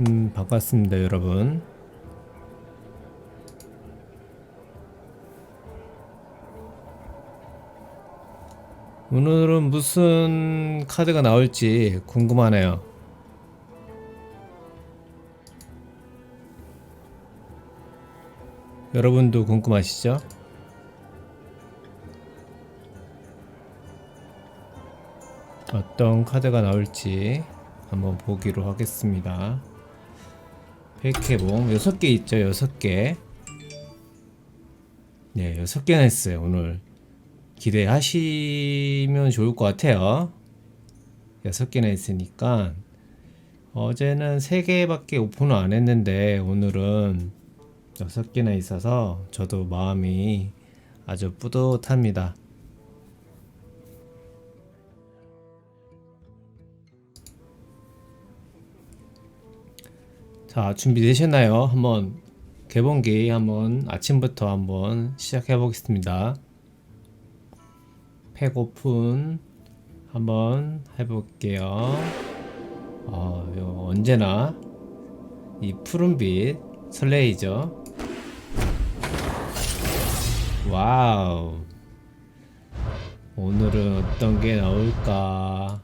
음, 반갑습니다, 여러분. 오늘은 무슨 카드가 나올지 궁금하네요. 여러분도 궁금하시죠? 어떤 카드가 나올지 한번 보기로 하겠습니다. 백해봉 6개 있죠, 6개. 네, 6개나 했어요, 오늘. 기대하시면 좋을 것 같아요. 6개나 했으니까. 어제는 3개밖에 오픈을 안 했는데, 오늘은 6개나 있어서 저도 마음이 아주 뿌듯합니다. 자, 준비되셨나요? 한번 개봉기 한번 아침부터 한번 시작해 보겠습니다. 팩 오픈 한번 해볼게요. 어, 요 언제나 이 푸른빛 설레이죠. 와우. 오늘은 어떤 게 나올까?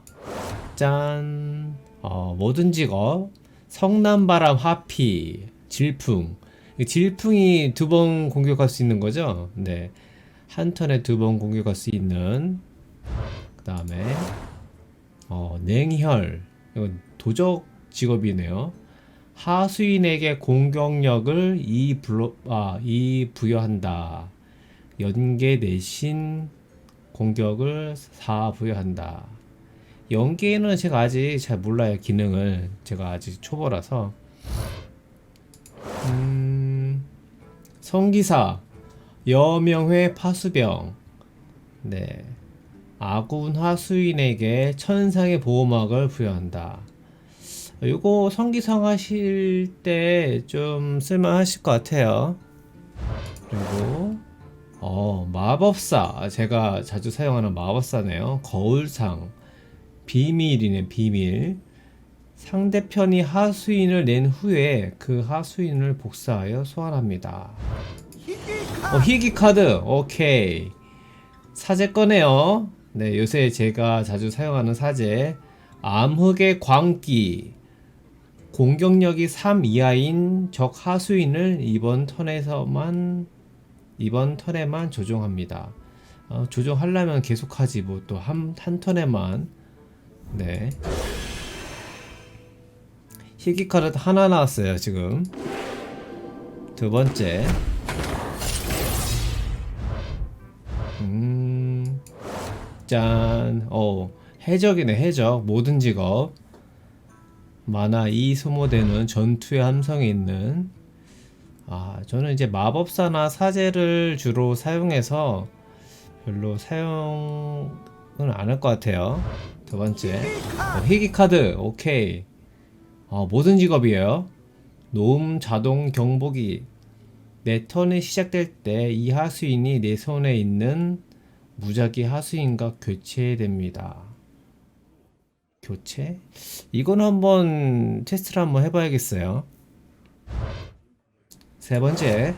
짠. 어, 모든 직업 성남바람 하피 질풍. 이 질풍이 두 번 공격할 수 있는 거죠? 네. 한 턴에 두 번 공격할 수 있는 그 다음에 어 냉혈. 이건 도적 직업이네요. 하수인에게 공격력을 2 불러 아 2 부여한다. 연계 대신 공격을 4 부여한다 연계는 제가 아직 잘 몰라요 기능을. 제가 아직 초보라서. 음, 성기사 여명회 파수병. 네. 아군 하수인에게 천상의 보호막을 부여한다. 이거 성기상 하실 때 좀 쓸만하실 것 같아요. 그리고 어 마법사. 제가 자주 사용하는 마법사네요. 거울상 비밀이네 비밀. 상대편이 하수인을 낸 후에 그 하수인을 복사하여 소환합니다. 어 희귀 카드. 오케이. 사제 꺼네요. 네 요새 제가 자주 사용하는 사제. 암흑의 광기. 공격력이 3 이하인 적 하수인을 이번 턴에서만 이번 턴에만 조종합니다. 어, 조종하려면 계속하지 뭐 또 한 한 턴에만 네. 희귀 카드 하나 나왔어요, 지금. 두 번째. 음. 짠. 어, 해적이네, 해적. 모든 직업. 만화 2 소모되는 전투의 함성이 있는 아, 저는 이제 마법사나 사제를 주로 사용해서 별로 사용은 안 할 것 같아요. 두 번째. 어, 희귀 카드. 오케이. 어, 모든 직업이에요. 노음 자동 경보기. 내 턴이 시작될 때 이 하수인이 내 손에 있는 무작위 하수인과 교체됩니다. 교체? 이건 한번 테스트를 한번 해봐야겠어요. 세 번째.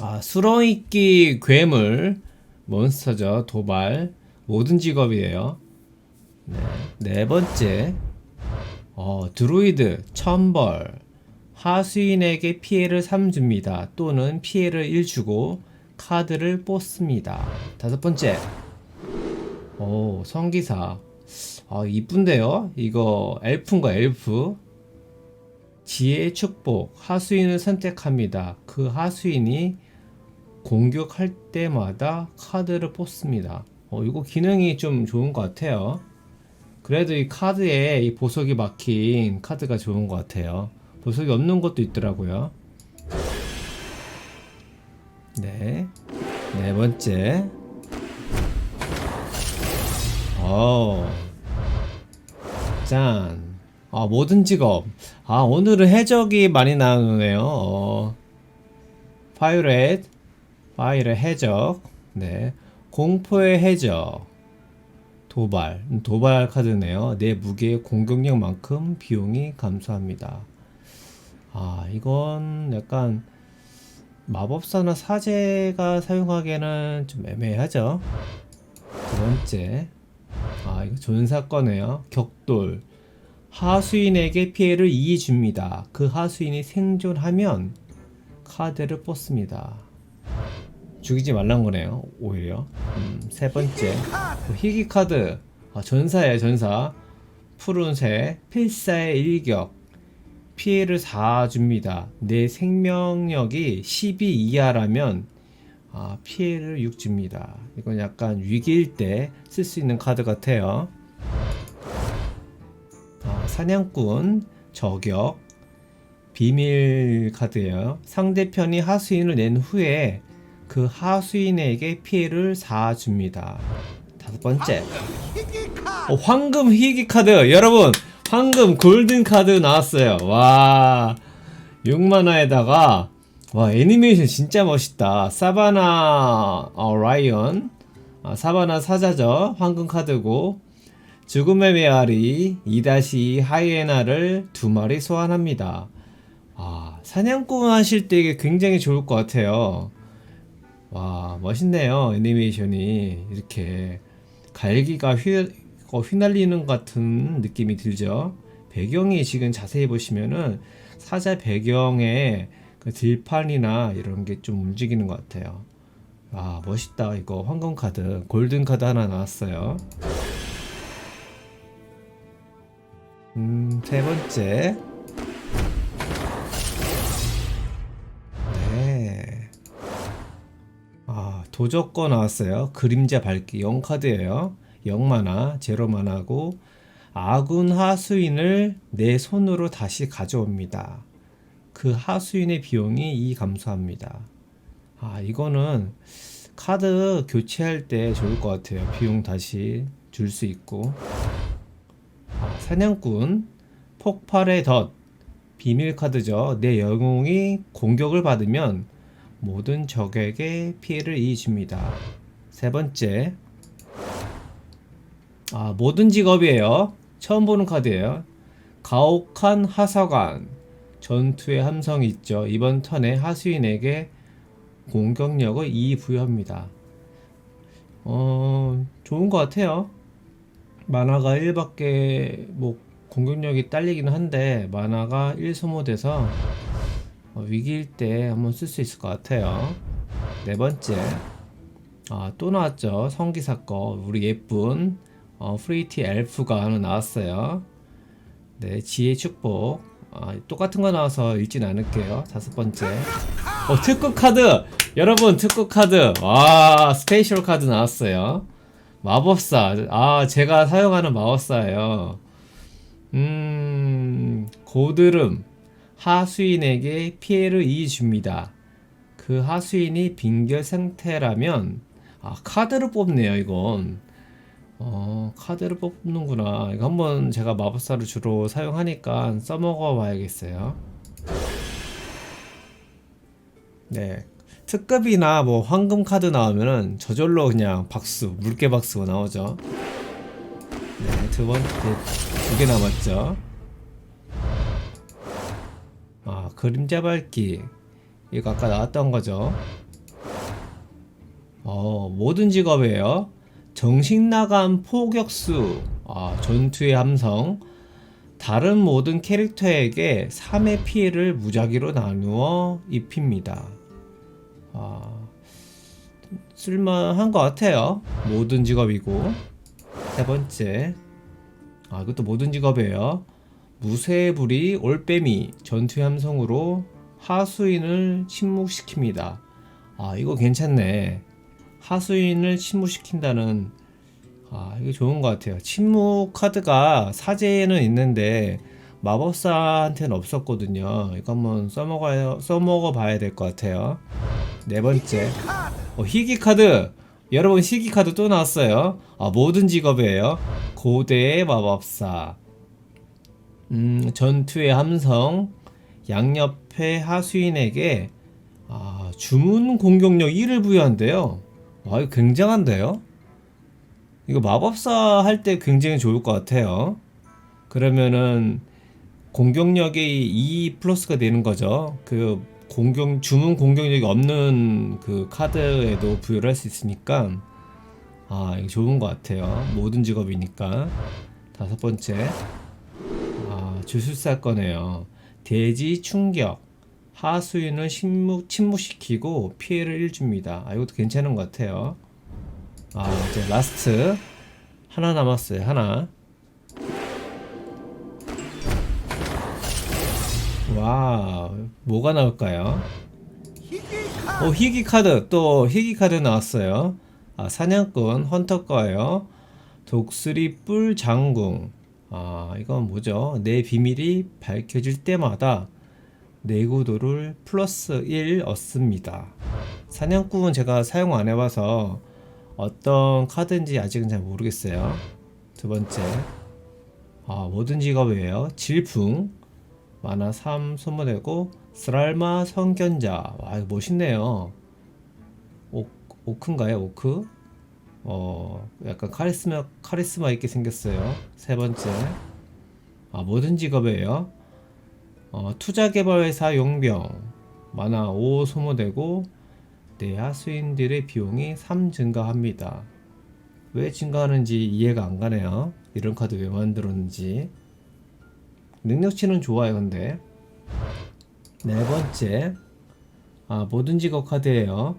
아, 수렁이끼 괴물. 몬스터죠. 도발. 모든 직업이에요 네, 네 번째 어, 드루이드 천벌 하수인에게 피해를 3 줍니다. 또는 피해를 1 주고 카드를 뽑습니다. 다섯 번째 오 성기사 아 이쁜데요? 이거 엘프인가 엘프 지혜의 축복 하수인을 선택합니다. 그 하수인이 공격할 때마다 카드를 뽑습니다. 어, 이거 기능이 좀 좋은 것 같아요. 그래도 이 카드에 이 보석이 막힌 카드가 좋은 것 같아요. 보석이 없는 것도 있더라고요. 네. 네 번째. 어. 짠. 아, 모든 직업. 아, 오늘은 해적이 많이 나오네요. 어. 파이렛. 파이렛 해적. 네. 공포의 해적. 도발. 음, 도발 카드네요. 내 무게의 공격력만큼 비용이 감소합니다. 아, 이건 약간 마법사나 사제가 사용하기에는 좀 애매하죠. 두 번째. 아, 이거 존사 거네요. 격돌. 하수인에게 피해를 2 줍니다. 그 하수인이 생존하면 카드를 뽑습니다. 죽이지 말란 거네요. 오히려. 음, 세 번째. 그 희귀 카드. 아, 전사예요, 전사. 푸른색. 필사의 일격. 피해를 4 줍니다. 내 생명력이 12 이하라면 아, 피해를 6 줍니다. 이건 약간 위기일 때 쓸 수 있는 카드 같아요. 아, 사냥꾼 저격 비밀 카드예요. 상대편이 하수인을 낸 후에 그 하수인에게 피해를 4 줍니다. 다섯 번째. 어, 황금 희귀 카드 여러분 황금 골든 카드 나왔어요. 와 6만화에다가 와 애니메이션 진짜 멋있다. 사바나 어, 라이언 아, 사바나 사자죠. 황금 카드고 죽음의 메아리 2-2 하이에나를 두 마리 소환합니다. 아, 사냥꾼 하실 때 이게 굉장히 좋을 것 같아요. 와, 멋있네요. 애니메이션이 이렇게 갈기가 휘, 어, 휘날리는 것 같은 느낌이 들죠. 배경이 지금 자세히 보시면은 사자 배경에 그 들판이나 이런 게 좀 움직이는 것 같아요. 아, 멋있다. 이거 황금 카드, 골든 카드 하나 나왔어요. 음, 세 번째. 도적거 나왔어요. 그림자 밝기 0카드예요. 0만화, 제로만화고 아군 하수인을 내 손으로 다시 가져옵니다. 그 하수인의 비용이 2 감소합니다. 아, 이거는 카드 교체할 때 좋을 것 같아요. 비용 다시 줄 수 있고. 아, 사냥꾼 폭발의 덫 비밀 카드죠. 내 영웅이 공격을 받으면 모든 적에게 피해를 이줍니다. 세 번째 아 모든 직업이에요. 처음 보는 카드예요. 가혹한 하사관 전투의 함성이 있죠. 이번 턴에 하수인에게 공격력을 2 부여합니다. 어 좋은 것 같아요. 만화가 1밖에 뭐 공격력이 딸리기는 한데 만화가 1 소모돼서 어, 위기일 때 한번 쓸 수 있을 것 같아요. 네 번째. 아, 또 나왔죠. 성기사 거. 우리 예쁜 어, 프리티 엘프가 하나 나왔어요. 네, 지혜 축복. 아, 똑같은 거 나와서 읽진 않을게요. 다섯 번째. 어, 특급 카드! 여러분, 특급 카드! 와, 스페셜 카드 나왔어요. 마법사. 아, 제가 사용하는 마법사예요. 음, 고드름. 하수인에게 피해를 2 줍니다. 그 하수인이 빙결 상태라면, 아, 카드를 뽑네요, 이건. 어, 카드를 뽑는구나. 이거 한번 제가 마법사를 주로 사용하니까 써먹어 봐야겠어요. 네. 특급이나 뭐 황금 카드 나오면은 저절로 그냥 박수, 물개 박수가 나오죠. 네, 두 번째 두 개 남았죠. 아, 그림자 밝기. 이거 아까 나왔던 거죠. 어, 모든 직업이에요. 정신 나간 포격수. 아, 전투의 함성. 다른 모든 캐릭터에게 3의 피해를 무작위로 나누어 입힙니다. 아, 쓸만한 것 같아요. 모든 직업이고. 세 번째. 아, 이것도 모든 직업이에요. 무쇠불이 올빼미 전투의 함성으로 하수인을 침묵시킵니다. 아, 이거 괜찮네. 하수인을 침묵시킨다는 아, 이게 좋은 것 같아요. 침묵 카드가 사제에는 있는데 마법사한테는 없었거든요. 이거 한번 써먹어야, 써먹어 봐야 될 것 같아요. 네 번째. 어, 희귀 카드. 여러분, 희귀 카드 또 나왔어요. 아, 모든 직업이에요. 고대의 마법사. 음, 전투의 함성. 양옆의 하수인에게 아, 주문 공격력 1을 부여한대요. 와, 이거 굉장한데요? 이거 마법사 할 때 굉장히 좋을 것 같아요. 그러면은 공격력이 2 플러스가 되는 거죠. 그 공격 주문 공격력이 없는 그 카드에도 부여를 할 수 있으니까 아 이거 좋은 것 같아요. 모든 직업이니까 다섯 번째 아 주술사 거네요. 대지 충격 하수인을 침묵 침묵시키고 피해를 1 줍니다. 아 이것도 괜찮은 것 같아요. 아 이제 라스트 하나 남았어요. 하나. 와, 뭐가 나올까요? 오, 희귀 카드 또 희귀 카드 나왔어요. 아, 사냥꾼 헌터 거예요. 독수리 뿔 장궁. 아, 이건 뭐죠? 내 비밀이 밝혀질 때마다 내구도를 플러스 1 얻습니다. 사냥꾼은 제가 사용 안 해봐서 어떤 카드인지 아직은 잘 모르겠어요. 두 번째, 아, 모든 직업이에요. 질풍. 만화 3 소모되고 스랄마 성견자 와 멋있네요 오, 오크인가요 오크 어 약간 카리스마 카리스마 있게 생겼어요. 세 번째. 아 모든 직업이에요. 어 투자 개발 회사 용병. 만화 5 소모되고 내 하수인들의 비용이 3 증가합니다. 왜 증가하는지 이해가 안 가네요. 이런 카드 왜 만들었는지. 능력치는 좋아요 근데. 네 번째. 아 모든 직업 카드예요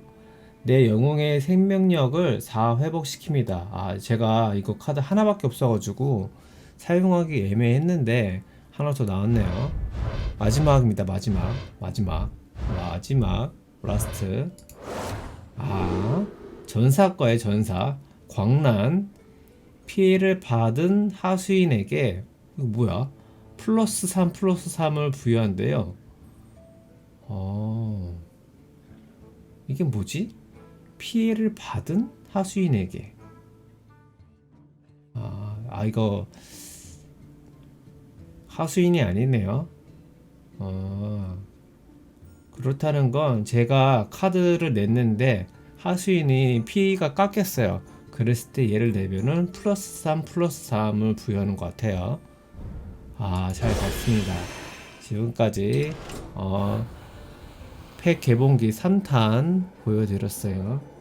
내 영웅의 생명력을 4 회복시킵니다. 아 제가 이거 카드 하나밖에 없어가지고 사용하기 애매했는데 하나 더 나왔네요. 마지막입니다. 마지막. 마지막. 마지막. 라스트. 아 전사 거에 전사. 광란. 피해를 받은 하수인에게 이거 뭐야? 플러스 3 플러스 3을 부여한대요. 어, 이게 뭐지? 피해를 받은 하수인에게. 아, 아 이거 하수인이 아니네요. 어, 그렇다는 건 제가 카드를 냈는데 하수인이 피가 깎였어요. 그랬을 때 얘를 내면은 플러스 3 플러스 3을 부여하는 것 같아요. 아, 잘 봤습니다. 지금까지 어, 팩 개봉기 3탄 보여드렸어요.